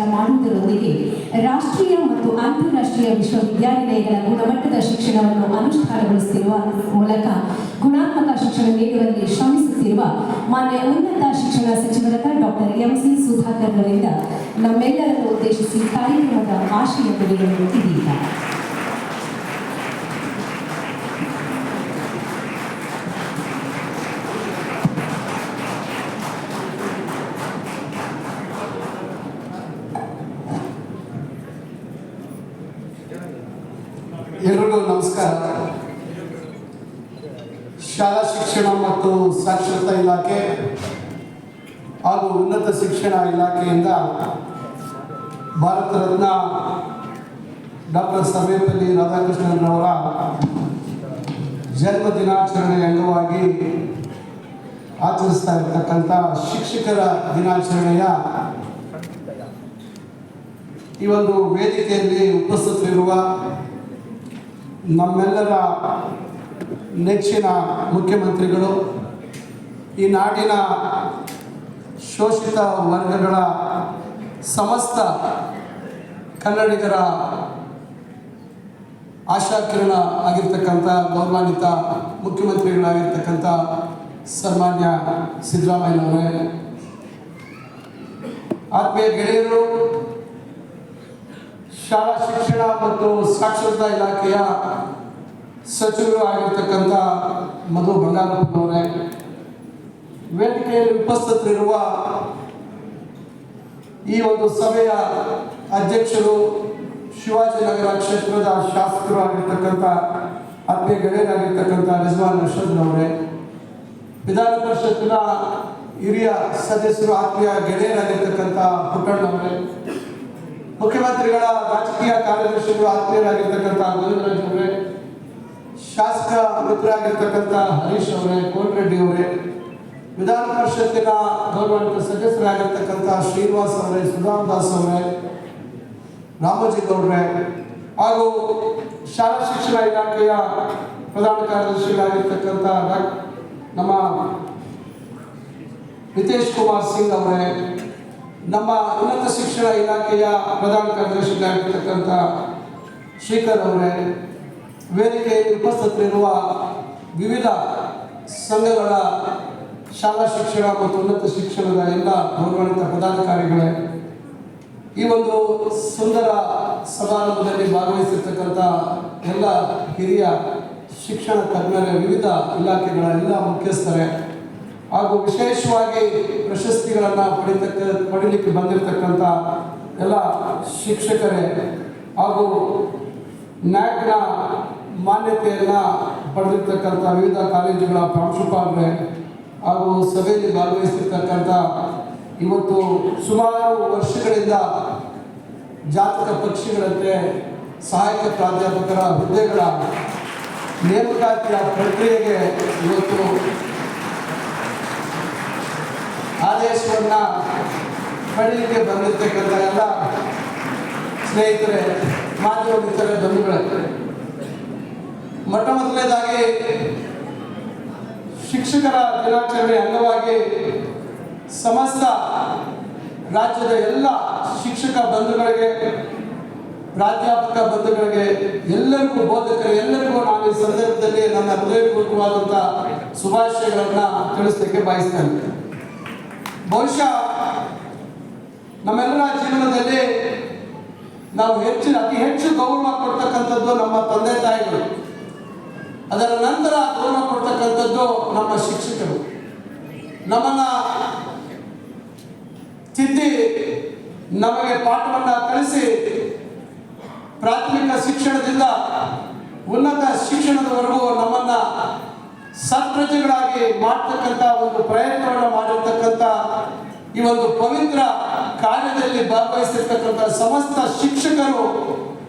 ಕಾರ್ಯ ಮಾಡುವುದರೊಂದಿಗೆ ರಾಷ್ಟ್ರೀಯ ಮತ್ತು ಅಂತಾರಾಷ್ಟ್ರೀಯ ವಿಶ್ವವಿದ್ಯಾನಿಲಯಗಳ ಗುಣಮಟ್ಟದ ಶಿಕ್ಷಣವನ್ನು ಅನುಷ್ಠಾನಗೊಳಿಸುತ್ತಿರುವ ಮೂಲಕ ಗುಣಾತ್ಮಕ ಶಿಕ್ಷಣ ನೀಡುವಲ್ಲಿ ಶ್ರಮಿಸುತ್ತಿರುವ ಮಾನ್ಯ ಉನ್ನತ ಶಿಕ್ಷಣ ಸಚಿವರಾದ ಡಾಕ್ಟರ್ ಎಂ ಸಿ ಸುಧಾಕರ್ ಅವರಿಂದ ನಮ್ಮೆಲ್ಲರನ್ನು ಉದ್ದೇಶಿಸಿ ಕಾರ್ಯಕ್ರಮದ ಆಶಯ ಪಡೆಯಲು ಇದೀಗ. ಎಲ್ರಿಗೂ ನಮಸ್ಕಾರ. ಶಾಲಾ ಶಿಕ್ಷಣ ಮತ್ತು ಸಾಕ್ಷರತಾ ಇಲಾಖೆ ಹಾಗೂ ಉನ್ನತ ಶಿಕ್ಷಣ ಇಲಾಖೆಯಿಂದ ಭಾರತ ರತ್ನ ಡಾಕ್ಟರ್ ಸರ್ವೇಪಲ್ಲಿ ರಾಧಾಕೃಷ್ಣನ್ರವರ ಜನ್ಮ ದಿನಾಚರಣೆಯ ಅಂಗವಾಗಿ ಆಚರಿಸ್ತಾ ಇರತಕ್ಕಂಥ ಶಿಕ್ಷಕರ ದಿನಾಚರಣೆಯ ಈ ಒಂದು ವೇದಿಕೆಯಲ್ಲಿ ಉಪಸ್ಥಿತರಿರುವ ನಮ್ಮೆಲ್ಲರ ನೆಚ್ಚಿನ ಮುಖ್ಯಮಂತ್ರಿಗಳು, ಈ ನಾಡಿನ ಶೋಷಿತ ವರ್ಗಗಳ ಸಮಸ್ತ ಕನ್ನಡಿಗರ ಆಶಾಕಿರಣ ಆಗಿರ್ತಕ್ಕಂಥ ಗೌರವಾನ್ವಿತ ಮುಖ್ಯಮಂತ್ರಿಗಳಾಗಿರ್ತಕ್ಕಂಥ ಸನ್ಮಾನ್ಯ ಸಿದ್ದರಾಮಯ್ಯನವರೇ, ಆತ್ಮೀಯ ಗೆಳೆಯರು ಶಾಲಾ ಶಿಕ್ಷಣ ಮತ್ತು ಸಾಕ್ಷರತಾ ಇಲಾಖೆಯ ಸಚಿವರು ಆಗಿರ್ತಕ್ಕಂಥ ಮಧು ಬಂಗಾರಪ್ಪನವರೇ ವೇದಿಕೆಯಲ್ಲಿ ಉಪಸ್ಥಿತರಿರುವ ಈ ಒಂದು ಸಭೆಯ ಅಧ್ಯಕ್ಷರು ಶಿವಾಜಿನಗರ ಕ್ಷೇತ್ರದ ಶಾಸಕರು ಆಗಿರ್ತಕ್ಕಂಥ ಆತ್ಮೀಯ ಗೆಳೆಯರಾಗಿರ್ತಕ್ಕಂಥ ರಿಜ್ವಾನ್ ರಶದ್ನವರೇ ವಿಧಾನ ಪರಿಷತ್ತಿನ ಹಿರಿಯ ಸದಸ್ಯರು ಆತ್ಮೀಯ ಗೆಳೆಯರಾಗಿರ್ತಕ್ಕಂಥ ಪುಟ್ಟಣ್ಣವರೇ ಮುಖ್ಯಮಂತ್ರಿಗಳ ರಾಜಕೀಯ ಕಾರ್ಯದರ್ಶಿಗಳು ಆತ್ಮೀಯರಾಗಿರ್ತಕ್ಕಂಥ ಗೋವಿಂದರಾಜ್ ಅವರೇ, ಶಾಸಕ ಮಿತ್ರರಾಗಿರ್ತಕ್ಕಂಥ ಹರೀಶ್ ಅವರೇ, ಕೋಟಿರೆಡ್ಡಿ ಅವರೇ, ವಿಧಾನ ಪರಿಷತ್ತಿನ ಗೌರವಾನ್ವಿತ ಸದಸ್ಯರಾಗಿರ್ತಕ್ಕಂಥ ಶ್ರೀನಿವಾಸ್ ಅವರೇ, ಸುಧಾಮ್ ದಾಸ್ ಅವರೇ, ರಾಮೋಜಿ ಗೌಡ್ರೆ, ಹಾಗೂ ಶಾಲಾ ಶಿಕ್ಷಣ ಇಲಾಖೆಯ ಪ್ರಧಾನ ಕಾರ್ಯದರ್ಶಿಗಳಾಗಿರ್ತಕ್ಕಂಥ ನಮ್ಮ ನಿತೇಶ್ ಕುಮಾರ್ ಸಿಂಗ್ ಅವರೇ ನಮ್ಮ ಉನ್ನತ ಶಿಕ್ಷಣ ಇಲಾಖೆಯ ಪ್ರಧಾನ ಕಾರ್ಯದರ್ಶಿಗಳಾಗಿರ್ತಕ್ಕಂಥ ಶ್ರೀಕರ್ ಅವರೇ, ವೇದಿಕೆಯಲ್ಲಿ ಉಪಸ್ಥಿತರಿರುವ ವಿವಿಧ ಸಂಘಗಳ ಶಾಲಾ ಶಿಕ್ಷಣ ಮತ್ತು ಉನ್ನತ ಶಿಕ್ಷಣದ ಎಲ್ಲ ಗೌರವಾನ್ವಿತ ಪದಾಧಿಕಾರಿಗಳೇ, ಈ ಒಂದು ಸುಂದರ ಸಮಾರಂಭದಲ್ಲಿ ಭಾಗವಹಿಸಿರ್ತಕ್ಕಂಥ ಎಲ್ಲ ಹಿರಿಯ ಶಿಕ್ಷಣ ತಜ್ಞರ ವಿವಿಧ ಇಲಾಖೆಗಳ ಎಲ್ಲ ಮುಖ್ಯಸ್ಥರೇ ಹಾಗೂ ವಿಶೇಷವಾಗಿ ಪ್ರಶಸ್ತಿಗಳನ್ನು ಪಡಿತಕ್ಕ, ಪಡೀಲಿಕ್ಕೆ ಬಂದಿರತಕ್ಕಂಥ ಎಲ್ಲ ಶಿಕ್ಷಕರೇ ಹಾಗೂ ನ್ಯಾಕ್ನ ಮಾನ್ಯತೆಯನ್ನು ಪಡೆದಿರ್ತಕ್ಕಂಥ ವಿವಿಧ ಕಾಲೇಜುಗಳ ಪ್ರಾಂಶುಪಾಲರೇ ಹಾಗೂ ಸಭೆಯಲ್ಲಿ ಭಾಗವಹಿಸಿರ್ತಕ್ಕಂಥ ಇವತ್ತು ಸುಮಾರು ವರ್ಷಗಳಿಂದ ಜಾತಕ ಪಕ್ಷಿಗಳಂತೆ ಸಹಾಯಕ ಪ್ರಾಧ್ಯಾಪಕರ ಹುದ್ದೆಗಳ ನೇಮಕಾತಿಯ ಪ್ರಕ್ರಿಯೆಗೆ ಇವತ್ತು ಆದೇಶವನ್ನ ಪಡೀಲಿಕ್ಕೆ ಬಂದಿರ್ತಕ್ಕಂಥ ಎಲ್ಲ ಸ್ನೇಹಿತರೆ ಮಾಧ್ಯಮ ಮಿತ್ರರೇ ಬಂಧುಗಳೇ. ಮೊಟ್ಟ ಮೊದಲನೇದಾಗಿ ಶಿಕ್ಷಕರ ದಿನಾಚರಣೆ ಅಂಗವಾಗಿ ಸಮಸ್ತ ರಾಜ್ಯದ ಎಲ್ಲ ಶಿಕ್ಷಕ ಬಂಧುಗಳಿಗೆ, ಪ್ರಾಧ್ಯಾಪಕ ಬಂಧುಗಳಿಗೆ, ಎಲ್ಲರಿಗೂ ಬೋಧಕರು, ಎಲ್ಲರಿಗೂ ನಾನು ಈ ಸಂದರ್ಭದಲ್ಲಿ ನನ್ನ ಹೃದಯಪೂರ್ವಕವಾದಂಥ ಶುಭಾಶಯಗಳನ್ನು ತಿಳಿಸ್ಲಿಕ್ಕೆ ಬಯಸ್ತೇನೆ. ಬಹುಶಃ ನಮ್ಮೆಲ್ಲರ ಜೀವನದಲ್ಲಿ ನಾವು ಹೆಚ್ಚಿನ, ಅತಿ ಹೆಚ್ಚು ಗೌರವ ಕೊಡ್ತಕ್ಕಂಥದ್ದು ನಮ್ಮ ತಂದೆ ತಾಯಿಗಳು. ಅದರ ನಂತರ ಗೌರವ ಕೊಡ್ತಕ್ಕಂಥದ್ದು ನಮ್ಮ ಶಿಕ್ಷಕರು. ನಮ್ಮನ್ನ ತಿದ್ದಿ ನಮಗೆ ಪಾಠವನ್ನು ಕಲಿಸಿ ಪ್ರಾಥಮಿಕ ಶಿಕ್ಷಣದಿಂದ ಉನ್ನತ ಶಿಕ್ಷಣದವರೆಗೂ ನಮ್ಮನ್ನ ಸತ್ಪ್ರಜೆಗಳಾಗಿ ಮಾಡ್ತಕ್ಕಂಥ ಒಂದು ಪ್ರಯತ್ನವನ್ನು ಮಾಡಿರ್ತಕ್ಕಂಥ ಈ ಒಂದು ಪವಿತ್ರ ಕಾರ್ಯದಲ್ಲಿ ಭಾಗವಹಿಸಿರ್ತಕ್ಕಂಥ ಸಮಸ್ತ ಶಿಕ್ಷಕರು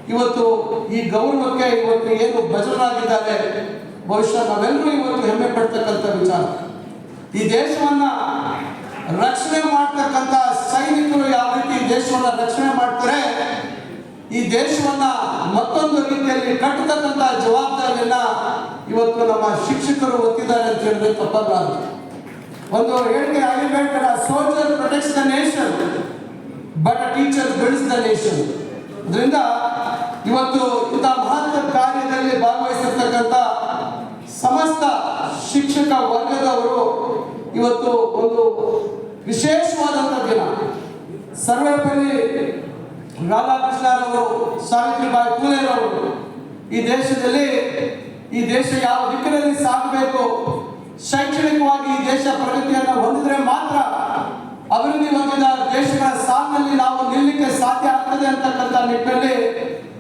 ಇವತ್ತು ಈ ಗೌರವಕ್ಕೆ ಇವತ್ತು ಏನು ಭಜನಾಗಿದ್ದಾರೆ ಬಹುಶಃ ನಾವೆಲ್ಲರೂ ಇವತ್ತು ಹೆಮ್ಮೆ ಪಡ್ತಕ್ಕಂಥ ವಿಚಾರ. ಈ ದೇಶವನ್ನ ರಕ್ಷಣೆ ಮಾಡ್ತಕ್ಕಂಥ ಸೈನಿಕರು ಯಾವ ರೀತಿ ದೇಶವನ್ನ ರಕ್ಷಣೆ ಮಾಡ್ತಾರೆ ಈ ದೇಶವನ್ನ ಮತ್ತೊಂದು ರೀತಿಯಲ್ಲಿ ಕಟ್ಟತಕ್ಕಂಥ ಜವಾಬ್ದಾರಿಯನ್ನ ಇವತ್ತು ನಮ್ಮ ಶಿಕ್ಷಕರು ಒತ್ತಿದ್ದಾರೆ ಅಂತ ಹೇಳಿದ್ರೆ ತಪ್ಪಬಾರದು ಒಂದು ಹೇಳಿಕೆ ಆಗಿರ್ಬೇಕಲ್ಲ soldier protects the nation but teacher builds the nation ಅದರಿಂದ ಇವತ್ತು ಇಂಥ ಮಹತ್ವ ಕಾರ್ಯದಲ್ಲಿ ಭಾಗವಹಿಸಿರ್ತಕ್ಕಂಥ ಸಮಸ್ತ ಶಿಕ್ಷಕ ವರ್ಗದವರು ಇವತ್ತು ಒಂದು ವಿಶೇಷವಾದಂಥ ದಿನ. ಸರ್ವೇಪಲ್ಲಿ ರಾಧಾಕೃಷ್ಣರವರು, ಸಾವಿತ್ರಿಬಾಯಿ ಪೂಲೆರವರು, ಈ ದೇಶದಲ್ಲಿ, ಈ ದೇಶ ಯಾವ ದಿಕ್ಕಿನಲ್ಲಿ ಸಾಗಬೇಕು? ಶೈಕ್ಷಣಿಕವಾಗಿ ಈ ದೇಶ ಪ್ರಗತಿಯನ್ನು ಹೊಂದಿದ್ರೆ ಮಾತ್ರ ಅಭಿವೃದ್ಧಿ ಹೊಂದಿದ ದೇಶಗಳ ಸಾಲಿನಲ್ಲಿ ನಾವು ನಿಲ್ಲಕ್ಕೆ ಸಾಧ್ಯ ಆಗ್ತದೆ ಅಂತಕ್ಕಂಥ ನಿಟ್ಟಿನಲ್ಲಿ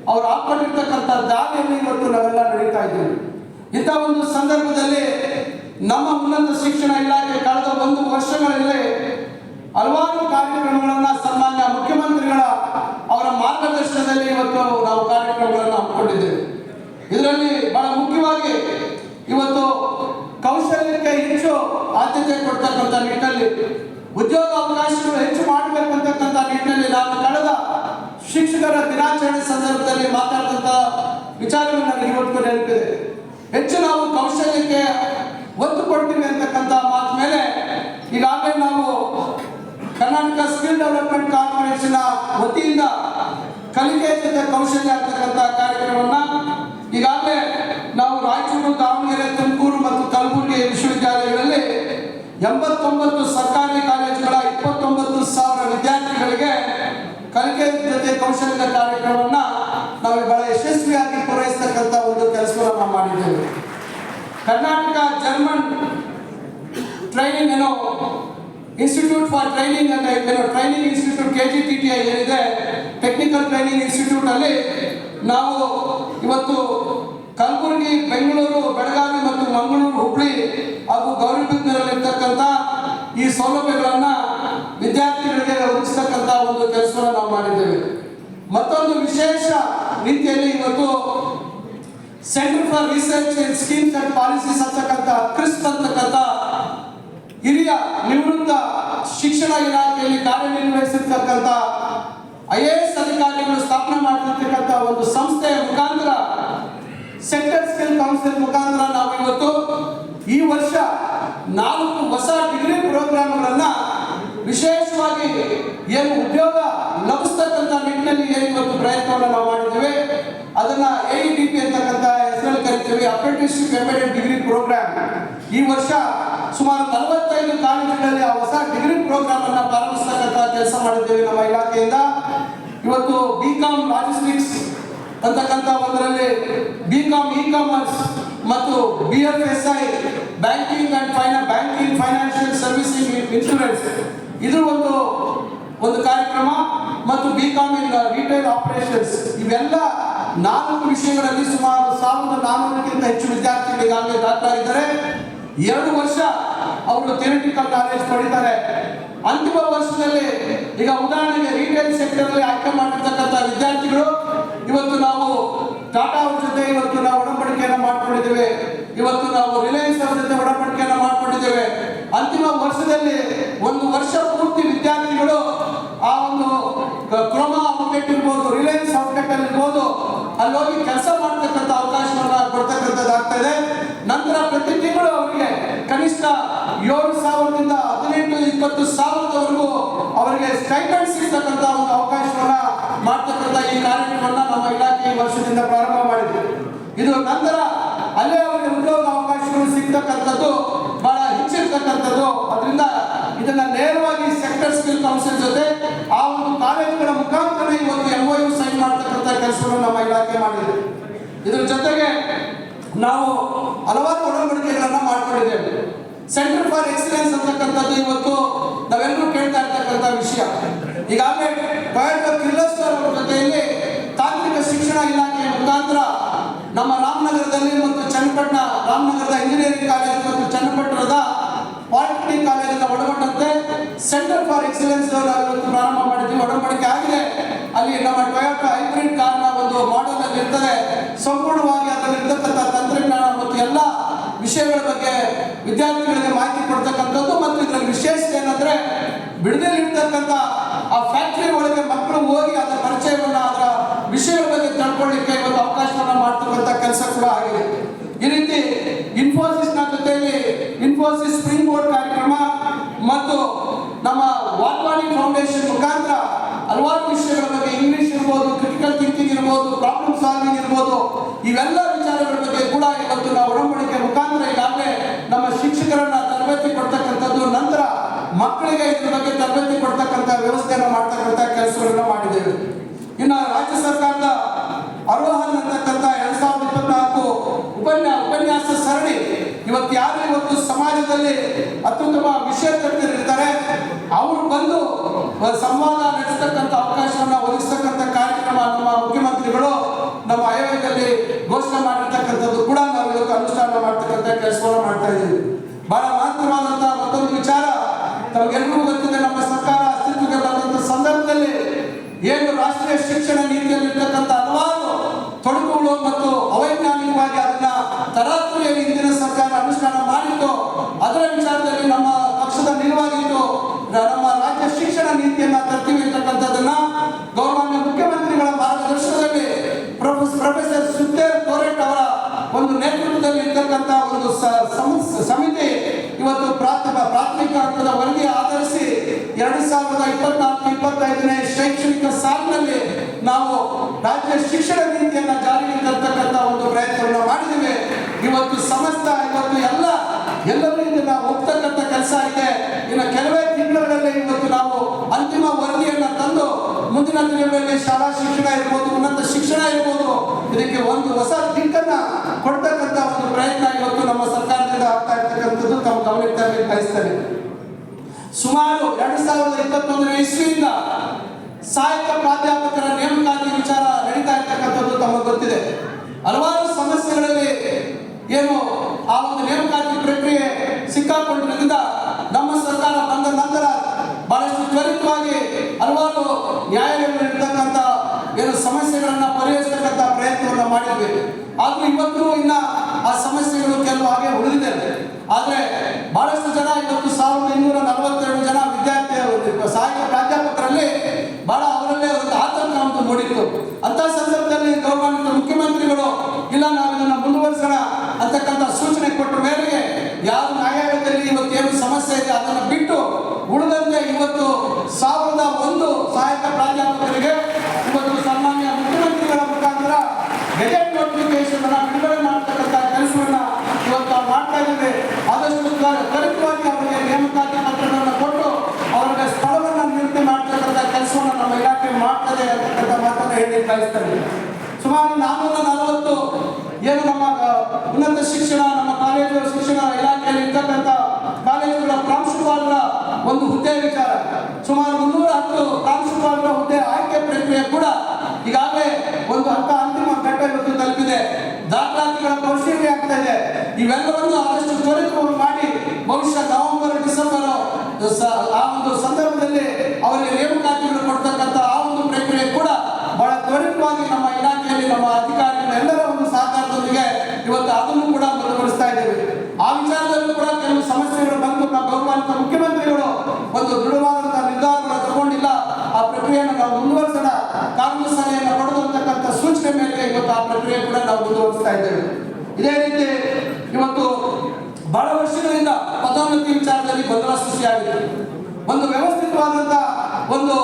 ಅವರು ಹಾಕೊಂಡಿರ್ತಕ್ಕಂಥ ದಾರಿಯಲ್ಲಿ ಇವತ್ತು ನಾವೆಲ್ಲ ನಡೀತಾ ಇದ್ದೇವೆ. ಇಂಥ ಒಂದು ಸಂದರ್ಭದಲ್ಲಿ ನಮ್ಮ ಉನ್ನತ ಶಿಕ್ಷಣ ಇಲಾಖೆ ಕಳೆದ ಒಂದು ವರ್ಷಗಳಲ್ಲಿ ಹಲವಾರು ಕಾರ್ಯಕ್ರಮಗಳನ್ನ ಸನ್ಮಾನ್ಯ ಮುಖ್ಯಮಂತ್ರಿಗಳ ಮಾರ್ಗದರ್ಶನದಲ್ಲಿ ಇವತ್ತು ನಾವು ಕಾರ್ಯಕ್ರಮಗಳನ್ನು ಹಮ್ಮಿಕೊಂಡಿದ್ದೇವೆ. ಇದರಲ್ಲಿ ಬಹಳ ಮುಖ್ಯವಾಗಿ ಇವತ್ತು ಕೌಶಲ್ಯಕ್ಕೆ ಹೆಚ್ಚು ಆದ್ಯತೆ ಕೊಡ್ತಕ್ಕಂಥ ನಿಟ್ಟಿನಲ್ಲಿ ಉದ್ಯೋಗ ಅವಕಾಶಗಳು ಹೆಚ್ಚು ಮಾಡಬೇಕು ಅಂತಕ್ಕಂಥ ನಿಟ್ಟಿನಲ್ಲಿ ನಾನು ಕಳೆದ ಶಿಕ್ಷಕರ ದಿನಾಚರಣೆ ಸಂದರ್ಭದಲ್ಲಿ ಮಾತಾಡಿದಂಥ ವಿಚಾರಗಳು ನನಗೆ ಇವತ್ತು ನೆನಪಿದೆ. ಹೆಚ್ಚು ನಾವು ಕೌಶಲ್ಯಕ್ಕೆ ಒತ್ತು ಕೊಡ್ತೀವಿ ಅಂತಕ್ಕಂಥ ಮಾತು ಮೇಲೆ ಈಗಾಗಲೇ ನಾವು ಕರ್ನಾಟಕ ಸ್ಕಿಲ್ ಡೆವಲಪ್ಮೆಂಟ್ ಕಾರ್ಪೊರೇಷನ್ ವತಿಯಿಂದ ಕಲಿಕೆ ಜೊತೆ ಕೌಶಲ್ಯ ಆಗ್ತಕ್ಕಂಥ ಕಾರ್ಯಕ್ರಮವನ್ನ ಈಗಾಗಲೇ ನಾವು ರಾಯಚೂರು, ದಾವಣಗೆರೆ, ತುಮಕೂರು ಮತ್ತು ಕಲಬುರಗಿ ವಿಶ್ವವಿದ್ಯಾಲಯಗಳಲ್ಲಿ ಎಂಬತ್ತೊಂಬತ್ತು ಸರ್ಕಾರಿ ಕಾಲೇಜುಗಳ ಇಪ್ಪತ್ತೊಂಬತ್ತು ಸಾವಿರ ವಿದ್ಯಾರ್ಥಿಗಳಿಗೆ ಕಲಿಕೆ ಜೊತೆ ಕೌಶಲ್ಯ ಕಾರ್ಯಕ್ರಮವನ್ನ ನಾವು ಬಹಳ ಯಶಸ್ವಿಯಾಗಿ ಪೂರೈಸ್ತಕ್ಕಂಥ ಒಂದು ಕೆಲಸವನ್ನು ಮಾಡಿದ್ದೇವೆ. ಕರ್ನಾಟಕ ಜರ್ಮನ್ ಟ್ರೈನಿಂಗ್ ಏನೋ ಇನ್ಸ್ಟಿಟ್ಯೂಟ್ ಫಾರ್ ಟ್ರೈನಿಂಗ್ ಅಂತ ಏನೋ training institute K G T T I ಏನಿದೆ ಟೆಕ್ನಿಕಲ್ ಟ್ರೈನಿಂಗ್ ಇನ್ಸ್ಟಿಟ್ಯೂಟ್ ಅಲ್ಲಿ ನಾವು ಇವತ್ತು ಕಲಬುರಗಿ, ಬೆಂಗಳೂರು, ಬೆಳಗಾವಿ ಮತ್ತು ಮಂಗಳೂರು ಹುಬ್ಳಿ ಹಾಗೂ ಗೌರಿಬಿದ್ನಲ್ಲಿರ್ತಕ್ಕಂಥ ಈ ಸೌಲಭ್ಯಗಳನ್ನ ವಿದ್ಯಾರ್ಥಿಗಳಿಗೆ ಒದಗಿಸ್ತಕ್ಕಂಥ ಒಂದು ಕೆಲಸವನ್ನು ನಾವು ಮಾಡಿದ್ದೇವೆ. ಮತ್ತೊಂದು ವಿಶೇಷ ರೀತಿಯಲ್ಲಿ ಇವತ್ತು centre for research and schemes and policies ಅಂತಕ್ಕಂಥ ಕ್ರಿಸ್ತ್ ಅಂತಕ್ಕಂಥ ಹಿರಿಯ ನಿವೃತ್ತ ಶಿಕ್ಷಣ ಇಲಾಖೆಯಲ್ಲಿ ಕಾರ್ಯನಿರ್ವಹಿಸಿರ್ತಕ್ಕಂಥ ಐ ಎ ಎಸ್ ಅಧಿಕಾರಿಗಳು ಸ್ಥಾಪನೆ ಮಾಡಿರ್ತಕ್ಕಂಥ ಒಂದು ಸಂಸ್ಥೆಯ ಮುಖಾಂತರ ಸೆಕ್ಟರ್ ಸ್ಕಿಲ್ ಕೌನ್ಸಿಲ್ ಮುಖಾಂತರ ನಾವು ಇವತ್ತು ಈ ವರ್ಷ ನಾಲ್ಕು ಹೊಸ ಡಿಗ್ರಿ ಪ್ರೋಗ್ರಾಮ್ಗಳನ್ನ ವಿಶೇಷವಾಗಿ ಏನು ಉದ್ಯೋಗ ಲಭಿಸ್ತಕ್ಕಂಥ ನಿಟ್ಟಿನಲ್ಲಿ ಏನು ಇವತ್ತು ಪ್ರಯತ್ನವನ್ನು ನಾವು ಮಾಡಿದ್ದೇವೆ, ಅದನ್ನ ಎ ಡಿ ಪಿ ಅಂತಕ್ಕಂಥ ಹೆಸರಲ್ಲಿ ಕರಿತೀವಿ ಅಪ್ರೆಂಟಿಸ್ಶಿಪ್ ಎಂಬೆಡೆಡ್ ಡಿಗ್ರಿ ಪ್ರೋಗ್ರಾಮ್ ಈ ವರ್ಷ ಸುಮಾರು ನಲವತ್ತೈದು ಕಾಲೇಜುಗಳಲ್ಲಿ ಆ ಹೊಸ ಡಿಗ್ರಿ ಪ್ರೋಗ್ರಾಮ್ ಅನ್ನ ಪ್ರಾರಂಭಿಸತಕ್ಕಂತಹ ಕೆಲಸ ಮಾಡಿದ್ದೇವೆ ನಮ್ಮ ಇಲಾಖೆಯಿಂದ. ಇವತ್ತು ಬಿ ಕಾಮ್ ಲಾಜಿಸ್ಟಿಕ್ಸ್ ಅಂತಕ್ಕಂಥ ಒಂದರಲ್ಲಿ ಬಿ ಕಾಮ್ ಇ ಕಾಮರ್ಸ್ ಮತ್ತು B F S I banking and finance banking financial servicing insurance ಇದು ಒಂದು ಒಂದು ಕಾರ್ಯಕ್ರಮ ಮತ್ತು B com in retail operations ಇವೆಲ್ಲ ನಾಲ್ಕು ವಿಷಯಗಳಲ್ಲಿ ಸುಮಾರು ಸಾವಿರದ ನಾನ್ನೂರಕ್ಕಿಂತ ಹೆಚ್ಚು ವಿದ್ಯಾರ್ಥಿಗಳು ಈಗಾಗಲೇ ದಾಖಲಾಗಿದ್ದಾರೆ ಎರಡು ವರ್ಷ ಅವರು ಥಿಯರಿಟಿಕಲ್ ನಾಲೆಜ್ ಪಡಿತಾರೆ. ಅಂತಿಮ ವರ್ಷದಲ್ಲಿ ಈಗ ಉದಾಹರಣೆಗೆ ರೀಟೇಲ್ ಸೆಕ್ಟರ್ ಅಲ್ಲಿ ಆಯ್ಕೆ ಮಾಡಿರ್ತಕ್ಕಂಥ ವಿದ್ಯಾರ್ಥಿಗಳು, ಇವತ್ತು ನಾವು ಟಾಟಾ ಅವ್ರ ಜೊತೆ ಇವತ್ತು ನಾವು ಒಡಂಬಡಿಕೆಯನ್ನು ಮಾಡ್ಕೊಂಡಿದ್ದೇವೆ. ಇವತ್ತು ನಾವು ರಿಲಯನ್ಸ್ ಅವ್ರ ಜೊತೆ ಒಡಂಬಡಿಕೆಯನ್ನು ಮಾಡ್ಕೊಂಡಿದ್ದೇವೆ. ಅಂತಿಮ ವರ್ಷದಲ್ಲಿ ಒಂದು ವರ್ಷ ಪೂರ್ತಿ ವಿದ್ಯಾರ್ಥಿಗಳು ಆ ಒಂದು ಕ್ರೋಮಾ ಔಟ್ಲೆಟ್ ಇರ್ಬೋದು ರಿಲಯನ್ಸ್ ಔಟ್ಲೆಟ್ ಅಲ್ಲಿ ಇರ್ಬೋದು ಅಲ್ಲಿ ಹೋಗಿ ಕೆಲಸ ಮಾಡ್ತಕ್ಕಂಥ ಅವಕಾಶವನ್ನ ಕೊಡ್ತಕ್ಕಂಥದ್ದಾಗ್ತಾ ಇದೆ. ನಂತರ ಪ್ರತಿ ತಿಂಗಳು ಕನಿಷ್ಠ ಏಳು ಸಾವಿರದಿಂದ ಹದಿನೆಂಟು, ಇಪ್ಪತ್ತು ಸಾವಿರದವರೆಗೂ ಅವರಿಗೆ ಸ್ಟೈಪೆಂಡ್ ಸಿಗ್ತಕ್ಕಂಥ ಒಂದು ಅವಕಾಶವನ್ನ ಮಾಡ್ತಕ್ಕಂಥ ಈ ಕಾರ್ಯಕ್ರಮವನ್ನ ನಮ್ಮ ಇಲಾಖೆ ಈ ವರ್ಷದಿಂದ ಪ್ರಾರಂಭ ಮಾಡಿದೆ. ಇದು ನಂತರ ಅಲ್ಲೇ ಅವರಿಗೆ ಉದ್ಯೋಗ ಅವಕಾಶಗಳು ಸಿಗ್ತಕ್ಕಂಥದ್ದು ಬಹಳ ಹೆಚ್ಚಿರ್ತಕ್ಕಂಥದ್ದು. ಅದರಿಂದ ಇದನ್ನ ನೇರವಾಗಿ ಸೆಕ್ಟರ್ ಸ್ಕಿಲ್ ಕೌನ್ಸಿಲ್ ಜೊತೆ ಆ ಒಂದು ಕಾಲೇಜುಗಳ ಮುಖಾಂತರ ಇವತ್ತು ಎಂ ಯು ಸೈನ್ ಮಾಡ್ತಕ್ಕಂಥ ಕೆಲಸವನ್ನು ನಮ್ಮ ಇಲಾಖೆ ಮಾಡಿದೆ. ಇದ್ರ ಜೊತೆಗೆ ನಾವು ಹಲವಾರು ಒಡಂಬಡಿಕೆಗಳನ್ನ ಮಾಡ್ಕೊಂಡಿದ್ದೇವೆ. ಸೆಂಟರ್ ಫಾರ್ ಎಕ್ಸಲೆನ್ಸ್ ಅಂತಕ್ಕಂಥದ್ದು ಇವತ್ತು ನಾವೆಲ್ಲರೂ ಕೇಳ್ತಾ ಇರ್ತಕ್ಕಂಥ ವಿಷಯ. ಈಗಾಗಲೇ ಕಿರ್ಲೋಸ್ಕರ್ ಅವರ ಜೊತೆಯಲ್ಲಿ ತಾಂತ್ರಿಕ ಶಿಕ್ಷಣ ಇಲಾಖೆಯ ಮುಖಾಂತರ ನಮ್ಮ ರಾಮನಗರದಲ್ಲಿ ಮತ್ತು ಚನ್ನಪಟ್ಟಣ, ರಾಮನಗರದ ಇಂಜಿನಿಯರಿಂಗ್ ಕಾಲೇಜ್ ಮತ್ತು ಚನ್ನಪಟ್ಟಣದ ಪಾಲಿಟೆಕ್ನಿಕ್ ಕಾಲೇಜಿನ ಒಳಗೊಂಡಂತೆ ಸೆಂಟರ್ ಫಾರ್ ಎಕ್ಸಲೆನ್ಸ್ ಇವತ್ತು ಪ್ರಾರಂಭ ಮಾಡಿದ್ದೀವಿ ಒಡಂಬಡಿಕೆ ಆಗಿದೆ. ಅಲ್ಲಿ ನಮ್ಮ ಟೊಯೋಟಾ ಹೈಬ್ರಿಡ್ ಕಾರ್ನ ಒಂದು ಮಾಡೆಲ್ ಅಲ್ಲಿ ಇರ್ತದೆ ಸಂಪೂರ್ಣವಾಗಿ ಅದರಲ್ಲಿ ವಿಷಯಗಳ ಬಗ್ಗೆ ವಿದ್ಯಾರ್ಥಿಗಳಿಗೆ ಮಾಹಿತಿ ಕೊಡ್ತಕ್ಕಂಥದ್ದು ಮತ್ತು ಇದರಲ್ಲಿ ವಿಶೇಷತೆ ಏನಂದ್ರೆ ಬಿಡದಲ್ಲಿರ್ತಕ್ಕಂಥ ಆ ಫ್ಯಾಕ್ಟರಿ ಒಳಗೆ ಮಕ್ಕಳು ಹೋಗಿ ಅದರ ಪರಿಚಯವನ್ನ, ಅದರ ವಿಷಯಗಳ ಬಗ್ಗೆ ತಿಳ್ಕೊಳ್ಳಿಕ್ಕೆ ಇವತ್ತು ಅವಕಾಶವನ್ನ ಮಾಡ್ತಕ್ಕಂಥ ಕೆಲಸ ಕೂಡ ಆಗಿದೆ. ಈ ರೀತಿ ಇನ್ಫೋಸಿಸ್ನ ಜೊತೆಯಲ್ಲಿ ಇನ್ಫೋಸಿಸ್ ಸ್ಪ್ರಿಂಗ್ ಬೋರ್ಡ್ ಕಾರ್ಯಕ್ರಮ ಮತ್ತು ನಮ್ಮ ವಾಲ್ವಾಣಿ ಫೌಂಡೇಶನ್ ಮುಖಾಂತರ ಹಲವಾರು ವಿಷಯಗಳ ಬಗ್ಗೆ ಇಂಗ್ಲಿಷ್ ಇರ್ಬೋದು ಕ್ರಿಟಿಕಲ್ ಥಿಂಕಿಂಗ್ ಇರ್ಬೋದು ಪ್ರಾಬ್ಲಮ್ ಸಾಲ್ವಿಂಗ್ ಇರ್ಬೋದು, ಇವೆಲ್ಲ ವಿಚಾರಗಳ ಬಗ್ಗೆ ಕೂಡ ಇವತ್ತು ನಾವು ಒಡಂಬಡಿಕೆ ಮುಖಾಂತರ ಈಗಾಗಲೇ ನಮ್ಮ ಶಿಕ್ಷಕರನ್ನ ತರಬೇತಿ ಕೊಡ್ತಕ್ಕಂಥದ್ದು ನಂತರ ಮಕ್ಕಳಿಗೆ ಇದ್ರ ಬಗ್ಗೆ ತರಬೇತಿ ಕೊಡ್ತಕ್ಕಂಥ ವ್ಯವಸ್ಥೆಯನ್ನು ಮಾಡ್ತಕ್ಕಂಥ ಕೆಲಸಗಳನ್ನು ಮಾಡಿದ್ದೇವೆ. ಇನ್ನು ರಾಜ್ಯ ಸರ್ಕಾರದ ಅರೋಹನ್ ಅಂತಕ್ಕಂಥ ಎರಡ್ ಸಾವಿರದ ಇಪ್ಪತ್ನಾಲ್ಕು ಉಪನ್ಯಾಸ ಉಪನ್ಯಾಸ ಸರಣಿ ಇವತ್ತು ಯಾರು ಇವತ್ತು ಸಮಾಜದಲ್ಲಿ ಅತ್ಯುತ್ತಮ ವಿಷಯ ತಜ್ಞರಿರ್ತಾರೆ ಅವರು ಬಂದು ಸಂವಾದ ನಡೆಸತಕ್ಕಂಥ ಅವಕಾಶವನ್ನು ಒದಗಿಸ್ತಕ್ಕಂಥ ಕಾರ್ಯಕ್ರಮ ನಮ್ಮ ಮುಖ್ಯಮಂತ್ರಿಗಳು, ನಮ್ಮ ಆಯೋಗದಲ್ಲಿ ಘೋಷಣೆ ಮಾಡಿರ್ತಕ್ಕಂಥದ್ದು ಕೂಡ ನಾವು ಇವತ್ತು ಅನುಷ್ಠಾನ ಮಾಡ್ತಕ್ಕಂಥ ಕೆಲಸವನ್ನು ಮಾಡ್ತಾ ಇದ್ದೀವಿ. ಬಹಳ ಮಹತ್ವವಾದಂತಹ ಮತ್ತೊಂದು ವಿಚಾರ ತಮಗೆಲ್ಲರಿಗೂ ಗೊತ್ತಿದೆ, ನಮ್ಮ ಸರ್ಕಾರ ಅಸ್ತಿತ್ವಕ್ಕೆ ಬಂದಂತ ಸಂದರ್ಭದಲ್ಲಿ ಏನು ರಾಷ್ಟ್ರೀಯ ಶಿಕ್ಷಣ ನೀತಿಯಲ್ಲಿ ಇರ್ತಕ್ಕಂಥ ಹಲವಾರು ತೊಡಕುಗಳು ಮತ್ತು ಅವೈಜ್ಞಾನಿಕವಾಗಿ ಅದನ್ನ ತರಾತುರಿಯಲ್ಲಿ ಹಿಂದಿನ ಸರ್ಕಾರ ಅನುಷ್ಠಾನ ಮಾಡಿತ್ತು. ಅದರ ವಿಚಾರದಲ್ಲಿ ನಮ್ಮ ಪಕ್ಷದ ನಿಲುವಾಗಿತ್ತು ನಮ್ಮ ರಾಜ್ಯ ಶಿಕ್ಷಣ ನೀತಿಯನ್ನ ತರ್ತೀವಿ ಅಂತಕ್ಕಂಥದ್ದನ್ನ ಗೌರವಾನ್ಯ ಮುಖ್ಯಮಂತ್ರಿಗಳ ಮಾರ್ಗದರ್ಶನದಲ್ಲಿ ಪ್ರೊಫೆಸರ್ ಪ್ರೊಫೆಸರ್ ಕೋರೆಟ್ ಅವರ ಒಂದು ನೇತೃತ್ವದಲ್ಲಿ ಇರ್ತಕ್ಕಂಥ ಒಂದು ಸಮಿತಿ ಇವತ್ತು ಪ್ರಾಥಮಿಕ ಪ್ರಾಥಮಿಕ ಹಂತದ ವರದಿ ಆಧರಿಸಿ ಎರಡು ಸಾವಿರದ ಇಪ್ಪತ್ನಾಲ್ಕು, ಇಪ್ಪತ್ತೈದನೇ ಶೈಕ್ಷಣಿಕ ಸಾಲಿನಲ್ಲಿ ನಾವು ರಾಜ್ಯ ಶಿಕ್ಷಣ ನೀತಿಯನ್ನ ಜಾರಿಗೆ ತರ್ತಕ್ಕಂಥ ಒಂದು ಪ್ರಯತ್ನವನ್ನು ಮಾಡಿದ್ದೇವೆ. ಇವತ್ತು ಸಮಸ್ತ, ಇವತ್ತು ಎಲ್ಲ, ಎಲ್ಲರೂ ಇದನ್ನ ಒಪ್ತಕ್ಕಂಥ ಕೆಲಸ ಇದೆ. ಇನ್ನು ಕೆಲವೇ ತಿಂಗಳಲ್ಲಿ ಇವತ್ತು ನಾವು ಅಂತಿಮ ವರದಿಯನ್ನ ತಂದು ಮುಂದಿನ ದಿನಗಳಲ್ಲಿ ಶಾಲಾ ಶಿಕ್ಷಣ ಇರ್ಬೋದು, ಉನ್ನತ ಶಿಕ್ಷಣ ಇರ್ಬೋದು, ಇದಕ್ಕೆ ಒಂದು ಹೊಸ ದಿಕ್ಕನ್ನ ಕೊಡ್ತಕ್ಕಂಥ ಪ್ರಯತ್ನ ಇವತ್ತು ನಮ್ಮ ಸರ್ಕಾರದಿಂದ ಆಗ್ತಾ ಇರ್ತಕ್ಕಂಥದ್ದು ತಮ್ಮ ಗಮನಕ್ಕೆ ಬಯಸ್ತೇನೆ ಸುಮಾರು ಎರಡು ಸಾವಿರದ ಇಪ್ಪತ್ತೊಂದನೇ ಇಸ್ವಿಯಿಂದ ಸಹಾಯಕ ಪ್ರಾಧ್ಯಾಪಕರ ನೇಮಕಾತಿ ವಿಚಾರ ನಡೀತಾ ಇರ್ತಕ್ಕಂಥದ್ದು ತಮಗೆ ಗೊತ್ತಿದೆ. ಹಲವಾರು ಸಮಸ್ಯೆಗಳಲ್ಲಿ ಏನು ಆ ಒಂದು ನೇಮಕಾತಿ ಪ್ರಕ್ರಿಯೆ ಸಿಕ್ಕಾಕೊಂಡಿರೋದ್ರಿಂದ ನಮ್ಮ ಸರ್ಕಾರ ಬಂದ ನಂತರ ಬಹಳಷ್ಟು ತ್ವರಿತವಾಗಿ ಹಲವಾರು ನ್ಯಾಯಾಲಯಗಳಿರ್ತಕ್ಕಂಥ ಏನು ಸಮಸ್ಯೆಗಳನ್ನ ಪರಿಹರಿಸತಕ್ಕಂಥ ಪ್ರಯತ್ನವನ್ನು ಮಾಡಿದ್ವಿ. ಆದ್ರೂ ಇವತ್ತು ಇನ್ನ ಆ ಸಮಸ್ಯೆಗಳು ಕೆಲವು ಹಾಗೆ ಉಳಿದಿದೆ ಆದರೆ ಬಹಳಷ್ಟು ಜನ ಇವತ್ತು ಸಾವಿರದ ಇನ್ನೂರ ನಲವತ್ತೆರಡು ಜನ ವಿದ್ಯಾರ್ಥಿ ಸಹಾಯಕ ಪ್ರಾಧ್ಯಾಪಕರಲ್ಲಿ ಬಹಳ ಅವರಲ್ಲೇ ಒಂದು ಆತಂಕ ಅಂತ ಮೂಡಿತ್ತು. ಅಂತ ಸಂದರ್ಭದಲ್ಲಿ ಗೌರವಾನ್ವಿತ ಮುಖ್ಯಮಂತ್ರಿಗಳು, ಇಲ್ಲ, ನಾವು ಇದನ್ನು ಮುಂದುವರಿಸೋಣ ಅಂತಕ್ಕಂಥ ಸೂಚನೆ ಕೊಟ್ಟ ಮೇರೆಗೆ ಯಾವ ನ್ಯಾಯಾಲಯದಲ್ಲಿ ಇವತ್ತು ಏನು ಸಮಸ್ಯೆ ಇದೆ ಅದನ್ನು ಬಿಟ್ಟು ಉಳಿದಂತೆ ಇವತ್ತು ಸಾವಿರದ ಒಂದು ಸಹಾಯಕ ಪ್ರಾಧ್ಯಾಪಕರಿಗೆ ಇವತ್ತು ಸನ್ಮಾನ್ಯ ಮುಖ್ಯಮಂತ್ರಿಗಳ ಮುಖಾಂತರ ಗೆಜೆಟ್ ನೋಟಿಫಿಕೇಶನ್ ಅನ್ನ ಬಿಡುಗಡೆ ಮಾಡತಕ್ಕಂಥ ಕೆಲಸವನ್ನ ಇವತ್ತು ನಾವು ಮಾಡ್ತಾ ಇದ್ದೇವೆ ಆದಷ್ಟು ತ್ವರ- ತ್ವರಿತವಾಗಿ ಅವರಿಗೆ ನೇಮಕಾತಿ ಪತ್ರಗಳನ್ನು ಕೊಟ್ಟು ಅವರಿಗೆ ಸ್ಥಳವನ್ನು ನಿಯುಕ್ತಿ ಮಾಡ್ತಕ್ಕಂಥ ಕೆಲಸವನ್ನು ನಮ್ಮ ಇಲಾಖೆ ಮಾಡ್ತದೆ ಅಂತಕ್ಕಂಥ ಮಾತನ್ನು ಹೇಳಿ ಬಯಸ್ತೇನೆ ಸುಮಾರು ನಾನ್ನೂರ ನಲವತ್ತು ಏನು ನಮ್ಮ ಉನ್ನತ ಶಿಕ್ಷಣ, ನಮ್ಮ ಕಾಲೇಜು ಶಿಕ್ಷಣ ಇಲಾಖೆಯಲ್ಲಿ ಇರ್ತಕ್ಕಂಥ ಕಾಲೇಜುಗಳ ಪ್ರಾಂಶುಪಾಲರ ಒಂದು ಹುದ್ದೆ ವಿಚಾರ. ಸುಮಾರು ಮುನ್ನೂರ ಹತ್ತು ಪ್ರಾಂಶುಪಾಲರ ಹುದ್ದೆ ಆಯ್ಕೆ ಪ್ರಕ್ರಿಯೆ ಕೂಡ ಈಗಾಗಲೇ ಒಂದು ಹಂತ ಅಂತಿಮ ಘಟ್ಟ ಇವತ್ತು ತಲುಪಿದೆ. ದಾಖಲಾತಿಗಳ ಪರಿಶೀಲನೆ ಆಗ್ತಾ ಇದೆ. ಇವೆಲ್ಲವನ್ನು ಆದಷ್ಟು ತ್ವರಿತವಾಗಿ ಮಾಡಿ ಬಹುಶಃ ನವೆಂಬರ್, ಡಿಸೆಂಬರ್ ಆ ಒಂದು ಸಂದರ್ಭದಲ್ಲಿ ಅವರಿಗೆ ನೇಮಕಾತಿಗಳು ಕೊಡ್ತಕ್ಕಂಥ ಆ ಒಂದು ಪ್ರಕ್ರಿಯೆ ಕೂಡ ಬಹಳ ತ್ವರಿತವಾಗಿ ನಮ್ಮ ಇಲಾಖೆಯಲ್ಲಿ, ನಮ್ಮ ಅಧಿಕಾರಿಗಳ ಎಲ್ಲರ ಒಂದು ಸಹಕಾರದೊಂದಿಗೆ ಇವತ್ತು ಅದನ್ನು ಕೂಡ ಮುಂದುವರಿಸ್ತಾ ಇದ್ದೇವೆ. ಆ ವಿಚಾರದಲ್ಲೂ ಕೂಡ ಕೆಲವು ಸಮಸ್ಯೆಗಳು ಬಂದು ನಮ್ಮ ಬಹುಮಾನಿತ ಮುಖ್ಯಮಂತ್ರಿಗಳು ಒಂದು ದೃಢವಾದಂತಹ ನಿರ್ಧಾರವನ್ನು ತಗೊಂಡಿಲ್ಲ. ಆ ಪ್ರಕ್ರಿಯೆಯನ್ನು ನಾವು ಮುಂದುವರಿಸೋಣ. ಕಾನೂನು ಸಲಹೆಯನ್ನು ಪಡೆದು ಅಂತಕ್ಕಂಥ ಸೂಚನೆ ಮೇಲೆ ಇವತ್ತು ಆ ಪ್ರಕ್ರಿಯೆ ಕೂಡ ನಾವು ಮುಂದುವರಿಸ್ತಾ ಇದ್ದೇವೆ. ಇದೇ ರೀತಿ ಇವತ್ತು ಬಹಳ ವರ್ಷಗಳಿಂದ ಪದೋನ್ನತಿ ವಿಚಾರದಲ್ಲಿ ಗೊಂದಲ ಸೃಷ್ಟಿಯಾಗಿದೆ. ಒಂದು ವ್ಯವಸ್ಥಿತವಾದಂತ ಒಂದು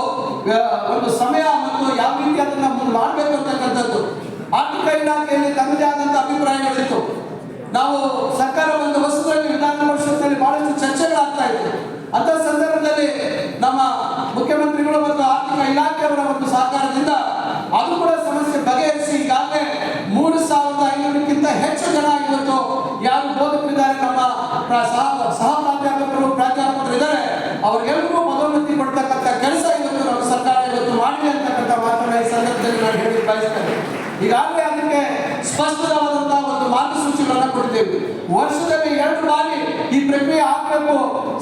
ಒಂದು ಸಮಯ ಮತ್ತು ಯಾವ ರೀತಿ ಅದನ್ನ ಮಾಡಬೇಕು ಅಂತಕ್ಕಂಥದ್ದು. ಆರ್ಥಿಕ ಇಲಾಖೆಯಲ್ಲಿ ತನ್ನದೇ ಆದಂತ ಅಭಿಪ್ರಾಯಗಳಿತ್ತು. ನಾವು ಸರ್ಕಾರ ಒಂದು ವಸ್ತುಗಳಲ್ಲಿ ವಿಧಾನ ಪರಿಷತ್ನಲ್ಲಿ ಬಹಳಷ್ಟು ಚರ್ಚೆಗಳಾಗ್ತಾ ಇತ್ತು ಅಂತ ಸಂದರ್ಭದಲ್ಲಿ ನಮ್ಮ ಮುಖ್ಯಮಂತ್ರಿಗಳು ಮತ್ತು ಆರ್ಥಿಕ ಇಲಾಖೆಯವರ ಒಂದು ಸಹಕಾರದಿಂದ ಅದು ಕೂಡ ಸಮಸ್ಯೆ ಬಗೆಹರಿಸಿ ಈಗಾಗಲೇ ಮೂರು ಸಾವಿರದ ಐನೂರಕ್ಕಿಂತ ಹೆಚ್ಚು ಜನ ಇವತ್ತು ಯಾರು ಬೋಧಕರಿದ್ದಾರೆ ನಮ್ಮ ಸಹ ಅವ್ರಿಗೆಲ್ಲರಿಗೂ ಪದೋನ್ನತಿ ಕೊಡ್ತಕ್ಕಂಥ ಕೆಲಸ ಇವತ್ತು ನಮ್ಮ ಸರ್ಕಾರ ಇವತ್ತು ಮಾಡಿದೆ ಅಂತಕ್ಕಂಥ ಮಾತನ್ನ ಈ ಸಂದರ್ಭದಲ್ಲಿ ನಾನು ಹೇಳಿ ಬಯಸ್ತೇನೆ. ಈಗಾಗಲೇ ಅದಕ್ಕೆ ಸ್ಪಷ್ಟವಾದಂತಹ ಒಂದು ಮಾರ್ಗಸೂಚಿಗಳನ್ನ ಕೊಟ್ಟಿದ್ದೇವೆ. ವರ್ಷದಲ್ಲಿ ಎರಡು ಬಾರಿ ಈ ಪ್ರಕ್ರಿಯೆ ಆಗಬೇಕು,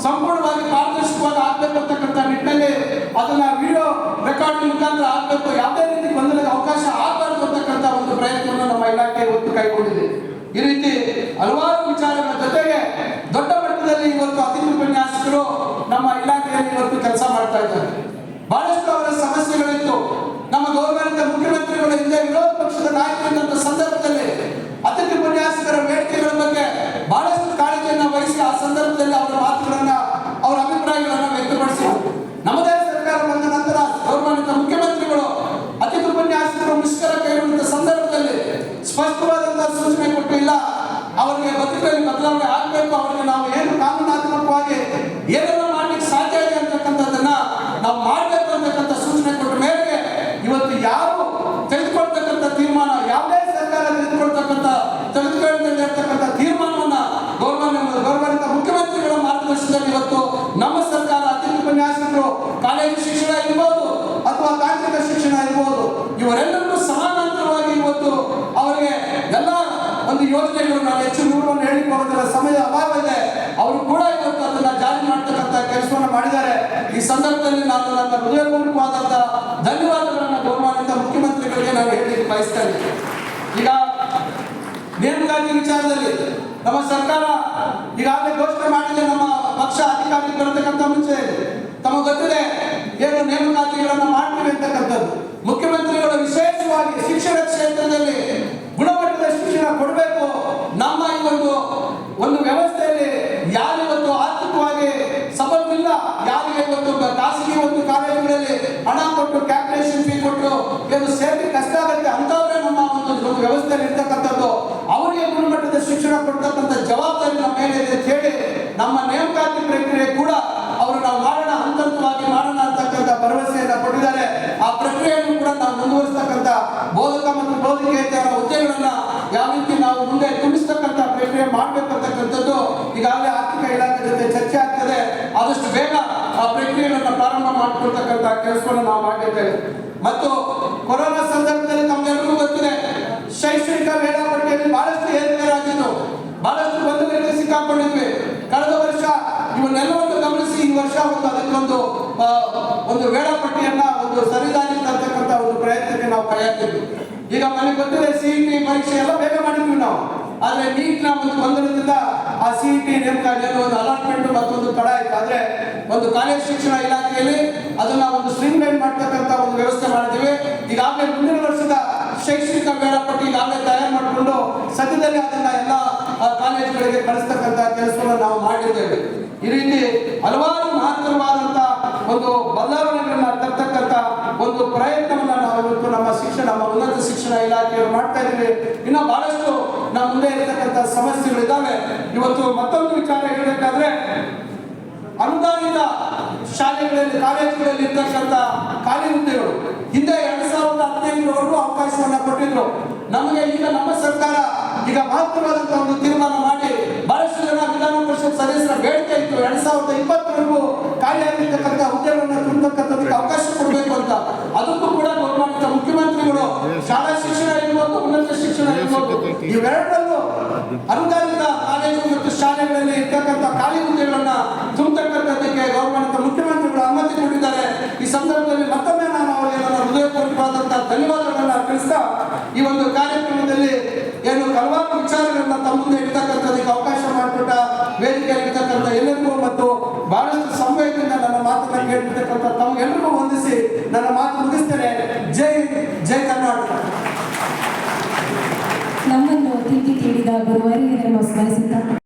ಸಂಪೂರ್ಣವಾಗಿ ಪಾರದರ್ಶಕವಾಗಿ ಆಗಬೇಕು ಅಂತಕ್ಕಂಥ ನಿಟ್ಟಿನಲ್ಲಿ ಅದನ್ನ ವಿಡಿಯೋ ರೆಕಾರ್ಡ್ ಮುಖಾಂತರ ಆಗಬೇಕು, ಯಾವುದೇ ರೀತಿ ಗೊಂದಲಕ್ಕೆ ಅವಕಾಶ ಆಗಬಾರ್ದು ಅಂತಕ್ಕಂಥ ಒಂದು ಪ್ರಯತ್ನವನ್ನು ನಮ್ಮ ಇಲಾಖೆ ಇವತ್ತು ಕೈಗೊಂಡಿದೆ. ಈ ರೀತಿ ಹಲವಾರು ಮಾಡ್ತಾ ಇದ್ದಾರೆ ಬಹಳಷ್ಟು ಅವರ ಸಮಸ್ಯೆಗಳಿತ್ತು. ನಮ್ಮ ಗೌರ್ಮೆಂಟ್ ಮುಖ್ಯಮಂತ್ರಿಗಳ ಹಿಂದೆ ವಿರೋಧ ಪಕ್ಷದ ನಾಯಕರಿದ್ದಂತ ಸಂದರ್ಭದಲ್ಲಿ ಅದಕ್ಕೆ ಉಪನ್ಯಾಸಕರ ಬೇಡಿಕೆಗಳ ಬಗ್ಗೆ ಬಹಳಷ್ಟು ಕಾಳಜಿಯನ್ನು ವಹಿಸಿ ಆ ಸಂದರ್ಭದಲ್ಲಿ ಅವರ ಮಾತುಗಳನ್ನ, ಅವರ ಅಭಿಪ್ರಾಯಗಳನ್ನು ವ್ಯಕ್ತಪಡಿಸಿದರು. ನಮ್ಮದೇ ಸರ್ಕಾರ ಬಂದ ನಂತರ ಗೌರ್ಮೆಂಟ್ ಮುಖ್ಯಮಂತ್ರಿಗಳು, ಅತಿಥಿ ಉಪನ್ಯಾಸಕರು ಮುಷ್ಕರ ಕೈಗೊಂಡ ಸಂದರ್ಭದಲ್ಲಿ ಸ್ಪಷ್ಟವಾದಂತಹ ಸೂಚನೆ ಕೊಟ್ಟಿಲ್ಲ ಅವರಿಗೆ ಬದುಕಲ್ಲಿ ಬದಲಾವಣೆ ಆಗಬೇಕು, ಅವರಿಗೆ ನಾವು ಏನು ಕಾನೂನಾತ್ಮಕವಾಗಿ ಏನನ್ನು ಸಂದರ್ಭದಲ್ಲಿ ನಾನು ನನ್ನ ಹೃದಯಪೂರ್ವಕವಾದಂತಹ ಧನ್ಯವಾದಗಳನ್ನು ಗೌರವಾನ್ವಿತ ಮುಖ್ಯಮಂತ್ರಿಗಳಿಗೆ ನಾನು ಹೇಳಲಿಕ್ಕೆ ಬಯಸ್ತೇನೆ ಈಗ ನೇಮಕಾತಿ ವಿಚಾರದಲ್ಲಿ ನಮ್ಮ ಸರ್ಕಾರ ಈಗಾಗಲೇ ಘೋಷಣೆ ಮಾಡಿದೆ, ನಮ್ಮ ಪಕ್ಷ ಅಧಿಕಾರಕ್ಕೆ ಬರತಕ್ಕಂಥ ಮುಂಚೆ ತಮ್ಮ ಗೊತ್ತಿದೆ ಏನು ನೇಮಕಾತಿಗಳನ್ನು ಮಾಡ್ತೀವಿ ಅಂತಕ್ಕಂಥದ್ದು. ಮುಖ್ಯಮಂತ್ರಿಗಳು ವಿಶೇಷವಾಗಿ ಶಿಕ್ಷಣ ಕ್ಷೇತ್ರದಲ್ಲಿ ಗುಣಮಟ್ಟದ ಶಿಕ್ಷಣ ಕೊಡಬೇಕು. ನಮ್ಮ ಈ ಒಂದು ಒಂದು ವ್ಯವಸ್ಥೆಯಲ್ಲಿ ಯಾರಿವತ್ತು ಆರ್ಥಿಕವಾಗಿ ಸಬಲವಿಲ್ಲ ಯಾರಿಗೆ ಇವತ್ತು ಖಾಸಗಿ ಒಂದು ಕಾಲೇಜುಗಳಲ್ಲಿ ಹಣ ಕೊಟ್ಟು ಕ್ಯಾಲ್ಕುಲೇಷನ್ ಫೀ ಕೊಟ್ಟು ಏನು ಸೇರಿ ಕಷ್ಟ ಆಗುತ್ತೆ. ಅಂತವ್ರೆ ನಮ್ಮ ಒಂದು ವ್ಯವಸ್ಥೆ ಇರ್ತಕ್ಕಂಥದ್ದು. ಅವರಿಗೆ ಗುಣಮಟ್ಟದ ಶಿಕ್ಷಣ ಕೊಡ್ತಕ್ಕಂಥ ಜವಾಬ್ದಾರಿ ನಮ್ಮ ಮೇಲೆ ಇದೆ ಅಂತ ಹೇಳಿ ನಮ್ಮ ನೇಮಕಾತಿ ಪ್ರಕ್ರಿಯೆ ಕೂಡ ಅವರು ನಾವು ಮಾಡೋಣ ಹಂತ ಹಂತವಾಗಿ ಮಾಡೋಣ ಅಂತಕ್ಕಂಥ ಭರವಸೆಯನ್ನ ಕೊಟ್ಟಿದ್ದಾರೆ. ಆ ಪ್ರಕ್ರಿಯೆಯನ್ನು ಕೂಡ ನಾವು ಮುಂದುವರಿಸ್ತಕ್ಕಂಥ ಬೋಧಕ ಮತ್ತು ಬೋಧಕೇತರ ಹುದ್ದೆಗಳನ್ನ ಯಾವ ರೀತಿ ನಾವು ಮುಂದೆ ತುಂಬಿಸ್ತಕ್ಕಂಥ ಪ್ರಕ್ರಿಯೆ ಮಾಡ್ಬೇಕಂತಕ್ಕಂಥದ್ದು ಈಗಾಗಲೇ ಆರ್ಥಿಕ ಇಲಾಖೆ ಜೊತೆ ಚರ್ಚೆ ಆಗ್ತದೆ. ಆದಷ್ಟು ಬೇಗ ಆ ಪ್ರಕ್ರಿಯೆಗಳನ್ನು ಪ್ರಾರಂಭ ಮಾಡಿಕೊಳ್ತಕ್ಕಂಥ ಕೆಲಸವನ್ನು ನಾವು ಮಾಡಿದ್ದೇವೆ. ಮತ್ತು ಕೊರೋನಾ ಸಂದರ್ಭದಲ್ಲಿ ನಮ್ಗೆಲ್ಲರಿಗೂ ಗೊತ್ತಿದೆ, ಶೈಕ್ಷಣಿಕ ವೇಳಾಪಟ್ಟಿಯಲ್ಲಿ ಬಹಳಷ್ಟು ಏರ್ಪೇರಾಗಿತ್ತು ಬಹಳಷ್ಟು ಬಂಧುಗಳಿಗೆ ಸಿಕ್ಕಾಕೊಂಡಿದ್ವಿ. ಕಳೆದ ವರ್ಷ ಇವನ್ನೆಲ್ಲವನ್ನು ಗಮನಿಸಿ ಈ ವರ್ಷ ಒಂದು ಅದಕ್ಕೊಂದು ಒಂದು ವೇಳಾಪಟ್ಟಿಯನ್ನ, ಒಂದು ಸರಿದಾರಿ ತರ್ತಕ್ಕಂಥ ಒಂದು ಪ್ರಯತ್ನಕ್ಕೆ ನಾವು ಕೈ ಹಾಕಿದ್ವಿ ಈಗ ಮನೆಗೆ ಗೊತ್ತಿದೆ ಸಿಇಟಿ ಪರೀಕ್ಷೆ ಎಲ್ಲ ಬೇಗ ಮಾಡಿದ್ವಿ ನಾವು. ಆದ್ರೆ ನೀಟ್ನ ಒಂದು ಗೊಂದಲದಿಂದ ಆ ಸಿಇಟಿ ನೇಮಕಾತಿ ಒಂದು ಅಲಾಟ್ಮೆಂಟ್ ಮತ್ತೊಂದು ತಡ ಆಯ್ತು. ಆದ್ರೆ ಒಂದು ಕಾಲೇಜ್ ಶಿಕ್ಷಣ ಇಲಾಖೆಯಲ್ಲಿ ಅದನ್ನ ಒಂದು ಸ್ಟ್ರೀಮ್ ಲೈನ್ ಮಾಡ್ತಕ್ಕಂತ ಒಂದು ವ್ಯವಸ್ಥೆ ಮಾಡಿದ್ದೀವಿ. ಈಗಾಗಲೇ ಮುಂದಿನ ವರ್ಷದ ಶೈಕ್ಷಣಿಕ ವೇಳಾಪಟ್ಟಿ ಈಗಾಗಲೇ ತಯಾರು ಮಾಡಿಕೊಂಡು ಸದ್ಯದಲ್ಲಿ ಅದನ್ನ ಎಲ್ಲ ಕಾಲೇಜುಗಳಿಗೆ ಕಳಿಸ್ತಕ್ಕಂತ ಕೆಲಸವನ್ನು ನಾವು ಮಾಡಿದ್ದೇವೆ. ಈ ರೀತಿ ಹಲವಾರು ಮಹತ್ತರವಾದಂತ ಒಂದು ಬದಲಾವಣೆಗಳನ್ನ ತರ್ತಕ್ಕಂತ ಒಂದು ಪ್ರಯತ್ನವನ್ನ ನಾವು ನಮ್ಮ ಶಿಕ್ಷಣ, ನಮ್ಮ ಉನ್ನತ ಶಿಕ್ಷಣ ಇಲಾಖೆಯವರು ಮಾಡ್ತಾ ಇದ್ದೀವಿ. ಇನ್ನು ಬಹಳಷ್ಟು ನಮ್ಮ ಮುಂದೆ ಇರತಕ್ಕಂಥ ಸಮಸ್ಯೆಗಳಿದ್ದಾವೆ. ಇವತ್ತು ಮತ್ತೊಂದು ವಿಚಾರ ಹೇಳಬೇಕಾದ್ರೆ, ಅನುದಾನಿತ ಶಾಲೆಗಳಲ್ಲಿ, ಕಾಲೇಜುಗಳಲ್ಲಿ ಇರ್ತಕ್ಕಂಥ ಖಾಲಿ ಹುದ್ದೆಗಳು ಹಿಂದೆ ಎರಡ್ ಸಾವಿರದ ಹದಿನೈದರವರೆಗೂ ಅವಕಾಶವನ್ನ ಕೊಟ್ಟಿದ್ರು. ನಮಗೆ ಈಗ ನಮ್ಮ ಸರ್ಕಾರ ಈಗ ಮಹತ್ವವಾದಂತ ಒಂದು ತೀರ್ಮಾನ ಮಾಡಿ ಬಹಳಷ್ಟು ಜನ ವಿಧಾನ ಪರಿಷತ್ ಸದಸ್ಯರ ಬೇಡಿಕೆ ಇತ್ತು. ಎರಡ್ ಸಾವಿರದ ಇಪ್ಪತ್ತರೆಗೂ ಖಾಲಿಯಾಗಿರ್ತಕ್ಕಂಥ ಹುದ್ದೆಗಳನ್ನು ತುಂಬತಕ್ಕಂಥದಕ್ಕೆ ಅವಕಾಶ ಕೊಡಬೇಕು ಅಂತ. ಅದಕ್ಕೂ ಕೂಡ ಗೌರವಾನ್ವಿತ ಮುಖ್ಯಮಂತ್ರಿಗಳು, ಶಾಲಾ ಶಿಕ್ಷಣ ಶಿಕ್ಷಣ ಇವೆರಡರಲ್ಲೂ ಅನುದಾನಿತ ಕಾಲೇಜು ಮತ್ತು ಶಾಲೆಗಳಲ್ಲಿ ಇರ್ತಕ್ಕಂಥ ಖಾಲಿ ಹುದ್ದೆಗಳನ್ನ ತುಂಬತಕ್ಕಂಥದ್ದಕ್ಕೆ ಗೌರವಾನ್ವಿತ ಮುಖ್ಯಮಂತ್ರಿಗಳು ಅನುಮತಿ ನೀಡಿದ್ದಾರೆ ಈ ಸಂದರ್ಭದಲ್ಲಿ ಮತ್ತೊಮ್ಮೆ ನಾನು ಅವರಿಗೆ ನನ್ನ ಹೃದಯಪೂರ್ವಕವಾದಂತಹ ಧನ್ಯವಾದಗಳನ್ನ ಅರ್ಪಿಸ್ತಾ ಈ ಒಂದು ಕಾರ್ಯಕ್ರಮದಲ್ಲಿ ಏನು ಹಲವಾರು ವಿಚಾರಗಳನ್ನ ತಮ್ಮ ಮುಂದೆ ಇರ್ತಕ್ಕಂಥದಕ್ಕೆ ಅವಕಾಶ ಮಾಡಿಕೊಟ್ಟ ವೇದಿಕೆಯಲ್ಲಿರ್ತಕ್ಕಂಥ ಎಲ್ಲರಿಗೂ ಮತ್ತು ಬಹಳಷ್ಟು ಸಂವೇದನೆಯಿಂದ ನನ್ನ ಮಾತನ್ನ ಕೇಳಿರ್ತಕ್ಕಂಥ ತಮಗೆಲ್ಲರಿಗೂ ವಂದಿಸಿ ನನ್ನ ಮಾತು ಮುಗಿಸ್ತೇನೆ. ಜೈ ಜೈ Karnataka. ida, Buruari, Hermos Gaisita.